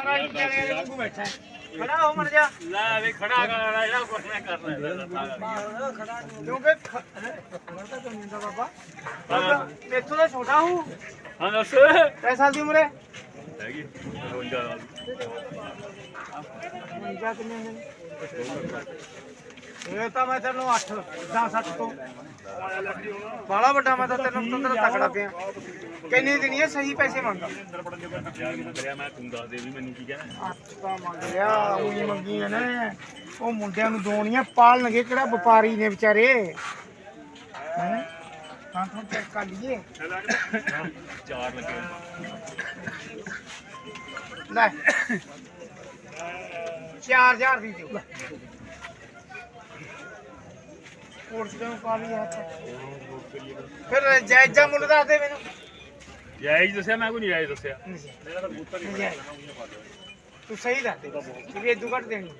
ਮਹਾਰਾਜ ਚਲੇ ਗਏ ਤੂੰ ਬੈਠਾ। ਖੜਾ ਹੋ ਮਰ ਜਾ। ਲੈ ਵੀ ਖੜਾ ਕਰ ਜਿਹੜਾ ਕੁਛ ਮੈਂ ਕਰਨਾ ਖੜਾ ਕਿਉਂਕਿ ਖੜਾ ਤਾਂ ਨਹੀਂ ਹੁੰਦਾ ਬਾਬਾ। ਇੱਥੋਂ ਦਾ ਛੋਟਾ ਹੂੰ। ਹਾਂ ਦੱਸ। ਕੈ ਸਾਲ ਦੀ ਉਮਰ ਹੈ? ਹੈਗੀ 52 ਨਾਲ ਮੰਜਾ ਕਿੰਨੇ ਨੇ? ਇਹ ਤਾਂ ਮੈਂ ਤੈਨੂੰ 8 10 7 ਤੋਂ। ਬਾਲਾ ਵੱਡਾ ਮੈਂ ਤਾਂ ਤੈਨੂੰ ਤੰਦਰ ਤਕੜਾ ਪਿਆ ਕਿੰਨੀ ਦਿਨੀ ਹੈ ਸਹੀ ਪੈਸੇ ਮੰਗਾ ਯਾਰ ਮੈਂ ਤੂੰ ਦੱਸ ਦੇ ਵੀ ਮੈਨੂੰ ਕੀ ਕਹਿਣਾ। ਆਪਾਂ ਮੰਗ ਲਿਆ ਉਹੀ ਮੰਗੀਆਂ ਨੇ। ਉਹ ਮੁੰਡਿਆਂ ਨੂੰ ਦੋਣੀਆਂ ਪਾਲਣਗੇ ਕਿਹੜਾ ਵਪਾਰੀ ਨੇ ਵਿਚਾਰੇ। ਹੈ? ਤਾਂ ਤਾਂ ਚੈੱਕ ਕਰ ਲਈਏ। ਚਾਰ ਲੱਗੇ ਲੈ। 4000 ਦੀ ਦਿਓ। ਪਾ ਲਈ ਹੱਥ। ਫਿਰ ਜਾਇਜ਼ਾ ਮੁੱਲ ਦੱਸ ਦੇ ਮੈਨੂੰ। ਜਾਇਜ਼ ਦੱਸਿਆ ਮੈਂ ਕੋਈ ਨਹੀਂ ਜਾਇਜ਼ ਦੱਸਿਆ। ਨਜਾਇਜ਼। ਤੂੰ ਸਹੀ ਦੱਸ ਦੇ। ਕਿ ਇਦੋਂ ਘੱਟ ਦੇਣੀ।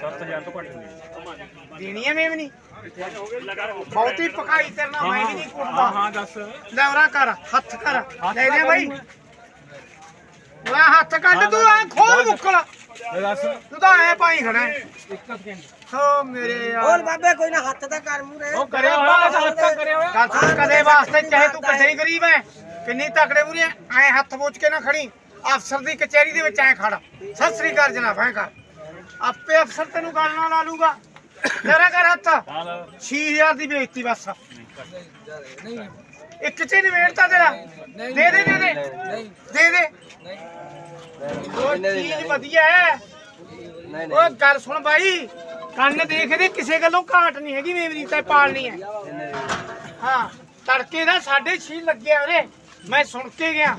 7000 ਤੋਂ ਘੱਟ ਨਹੀਂ। ਦੇਣੀ ਹੈ ਮੈਂ ਵੀ ਨਹੀਂ। ਬਹੁਤੀ ਪਕਾਈ ਤੇਰੇ ਨਾਲ ਮੈਂ ਵੀ ਨਹੀਂ ਕੁੱਟਦਾ। ਹਾਂ ਦੱਸ। ਲੈ ਉਰਾ ਕਰ ਹੱਥ ਕਰ। ਲੈ ਲੈ ਬਾਈ। ਲੈ ਹੱਥ ਕੱਢ ਤੂੰ ਐ ਖੋਲ ਮੁੱਕਲ। ਦੱਸ। ਤੂੰ ਤਾਂ ਐ ਪਾਈ ਖੜਾ ਹੈ। ਓ ਮੇਰੇ ਯਾਰ। ਹੋਰ ਬਾਬੇ ਕੋਈ ਨਾ ਹੱਥ ਤਾਂ ਕਰ ਮੂਰੇ ਉਹ ਕਰਿਆ ਹੋਇਆ ਹੱਥ ਕਰਿਆ ਹੋਇਆ। ਸੁਣ ਕਦੇ ਵਾਸਤੇ ਚਾਹੇ ਤੂੰ ਕਿੱਥੇ ਹੀ। ਗਰੀਬ ਐ ਕਿੰਨੀ ਤਕੜੇ ਪੂਰੀ ਐ। ਹੱਥ ਬੋਚ ਕੇ ਨਾ ਖੜੀ। ਅਫਸਰ ਦੀ ਕਚਹਿਰੀ ਦੇ ਵਿੱਚ ਐ ਖੜ। ਸਤਿ ਸ੍ਰੀ ਅਕਾਲ ਜਨਾਬ ਐ ਕਰ। ਆਪੇ ਅਫਸਰ ਤੈਨੂੰ ਗੱਲ ਨਾਲ ਲਾ ਲੂਗਾ। ਜਰਾ ਕਰ ਹੱਥ। ਹਾਂ ਲਾ 6000 ਦੀ ਬੇਇੱਜ਼ਤੀ ਬਸ। ਇੱਕ ਚ ਹੀ ਨਿਬੇੜਤਾ ਤੇਰਾ। ਦੇ ਦੇ ਦੇ ਦੇ। ਦੇ ਦੇ। ਉਹ ਚੀਜ਼ ਵਧੀਆ ਹੈ। ਨਹੀਂ ਉਹ ਗੱਲ ਸੁਣ ਬਾਈ ਕੰਨ ਦੇਖਦੇ ਕਿਸੇ ਗੱਲੋਂ ਘਾਟ ਨਹੀਂ ਹੈਗੀ ਮੇਮਰੀ ਤੇ ਪਾਲਣੀ ਹੈ। ਹਾਂ ਤੜਕੇ ਦਾ 6.5 ਲੱਗਿਆ ਉਹਨੇ ਮੈਂ ਸੁਣ ਕੇ ਗਿਆ।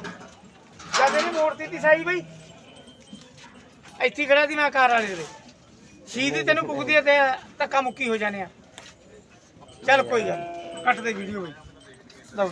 ਜਦ ਇਹਨੇ ਮੋੜ ਦਿੱਤੀ ਸਾਈ ਬਈ ਇੱਥੇ ਹੀ ਖੜਾ ਦੀ ਮੈਂ ਕਾਰ ਵਾਲੇ ਦੇ ਸੀ ਦੀ ਤੈਨੂੰ ਪੁੱਗਦੀ ਤੇ ਧੱਕਾ ਮੁੱਕੀ ਹੋ ਜਾਣੇ ਆ। ਚੱਲ ਕੋਈ ਗੱਲ ਕੱਟ ਦੇ ਵੀਡੀਓ ਬਈ। ਲਓ